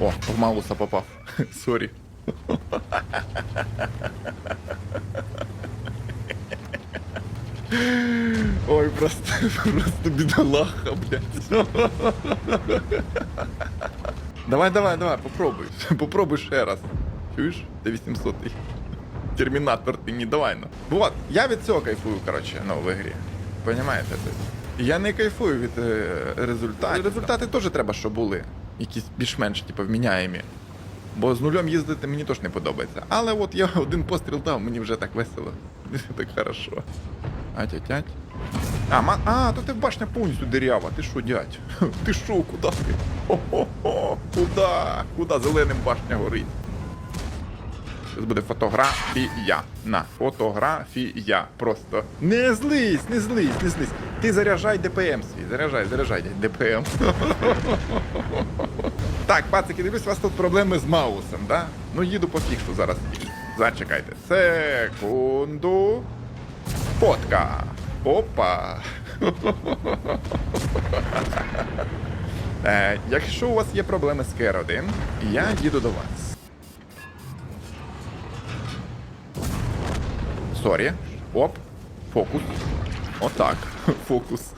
О, в Мауса попав. Сорі. Ой, просто, просто бідолаха, блядь. Давай, давай, давай, попробуй. Попробуй ще раз. Чуєш? Ти 800 Термінатор ти не давай ну. Вот, я від цього кайфую, коротше, ну, в ігрі. Понимаєте? Тобто, Я не кайфую від е, результатів. Результати теж треба, щоб були. Якісь більш-менш, типу, вміняємі. Бо з нульом їздити мені теж не подобається. Але от я один постріл дав, мені вже так весело. так хорошо. Ать-ать-ать. А, ма... а, то ти башня повністю дирява. Ти що, дядь? Ти що, куди ти? Хо-хо-хо, куди? Куди зеленим башня горить? Зараз буде фотографія. На, фотографія. Просто. Не злись, не злись, не злись. Ти заряджай ДПМ свій. Заряджай, заряджай ДПМ. Так, пацики, дивлюсь, у вас тут проблеми з маусом, да? Ну їду по фіксу зараз. Зачекайте. Секунду. Фотка. Опа. Е, якщо у вас є проблеми з КР1, я їду до вас. Сорі. Оп. Фокус. Отак. Фокус.